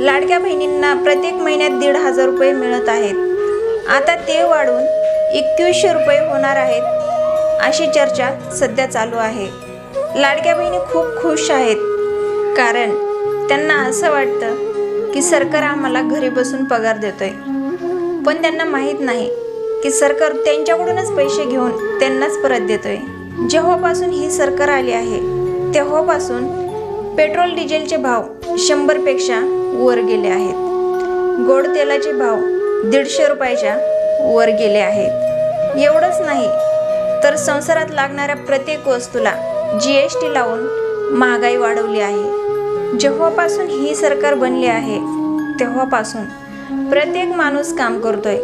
लाडक्या बहिणींना प्रत्येक महिन्यात दीड हजार रुपये मिळत आहेत. आता ते वाढून एकवीसशे रुपये होणार आहेत अशी चर्चा सध्या चालू आहे. लाडक्या बहिणी खूप खुश आहेत कारण त्यांना असं वाटतं की सरकार आम्हाला घरी बसून पगार देतोय. पण त्यांना माहीत नाही की सरकार त्यांच्याकडूनच पैसे घेऊन त्यांनाच परत देतोय. जेव्हापासून ही सरकार आली आहे तेव्हापासून पेट्रोल डिझेलचे भाव शंभरपेक्षा वर गेले आहेत. गोड तेलाचे भाव दीडशे रुपयाच्या वर गेले आहेत. एवढंच नाही तर संसारात लागणाऱ्या प्रत्येक वस्तूला जी एस टी लावून महागाई वाढवली आहे. जेव्हापासून ही सरकार बनली आहे तेव्हापासून प्रत्येक माणूस काम करतोय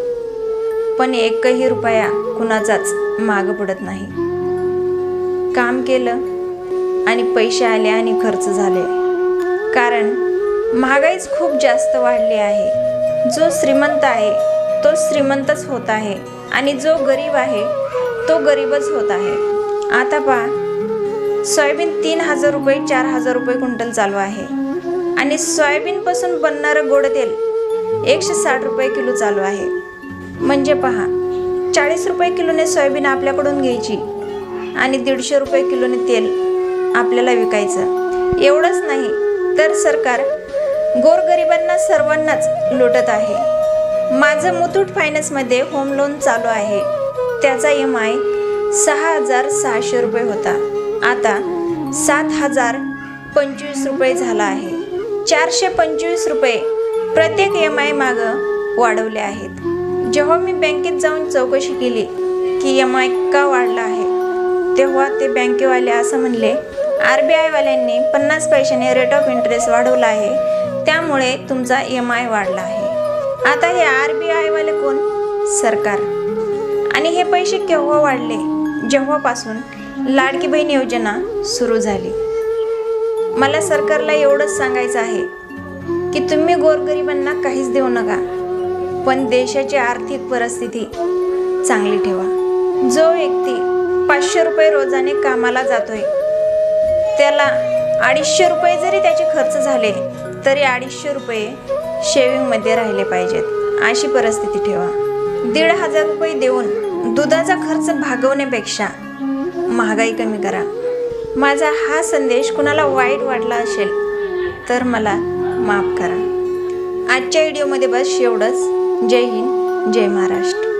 पण एकही रुपया कुणाचाच माग पडत नाही. काम केलं आणि पैसे आले आणि खर्च झाले. कारण महागाईच खूप जास्त वाढली आहे. जो श्रीमंत आहे तो श्रीमंतच होत आहे आणि जो गरीब आहे तो गरीबच होत आहे. आता पहा सोयाबीन तीन हजार रुपये चार हजार रुपये क्विंटल चालू आहे. आणि सोयाबीनपासून बनणारं गोड तेल एकशे साठ रुपये किलो चालू आहे. म्हणजे पहा चाळीस रुपये किलोने सोयाबीन आपल्याकडून घ्यायची आणि दीडशे रुपये किलोने तेल आपल्याला विकायचं. एवढंच नाही तर सरकार गोरगरिबांना सर्वांनाच लुटत आहे. माझं मुथूट फायनान्समध्ये होम लोन चालू आहे. त्याचा एम आय सहा हजार सहाशे रुपये होता. आता सात हजार पंचवीस रुपये झाला आहे. चारशे पंचवीस रुपये प्रत्येक एम आय मागं वाढवले आहेत. जेव्हा मी बँकेत जाऊन चौकशी केली की एम आय का वाढला आहे तेव्हा ते बँकेवाले असं म्हणले आर बी आयवाल्यांनी पन्नास पैशाने रेट ऑफ इंटरेस्ट वाढवला आहे. त्यामुळे तुमचा एम आय वाढला आहे. आता हे आर बी आयवाले कोण? सरकार. आणि हे पैसे केव्हा वाढले? जेव्हापासून लाडकी बहीण योजना सुरू झाली. मला सरकारला एवढंच सांगायचं आहे की तुम्ही गोरगरिबांना काहीच देऊ नका पण देशाची आर्थिक परिस्थिती चांगली ठेवा. जो व्यक्ती पाचशे रुपये रोजाने कामाला जातोय त्याला अडीचशे रुपये जरी त्याचे खर्च झाले तरी अडीचशे रुपये शेविंगमध्ये राहिले पाहिजेत. अशी परिस्थिती ठेवा. दीड हजार रुपये देऊन दुधाचा खर्च भागवण्यापेक्षा महागाई कमी करा. माझा हा संदेश कुणाला वाईट वाटला असेल तर मला माफ करा. आजच्या व्हिडिओमध्ये बस एवढंच. जय हिंद जय महाराष्ट्र.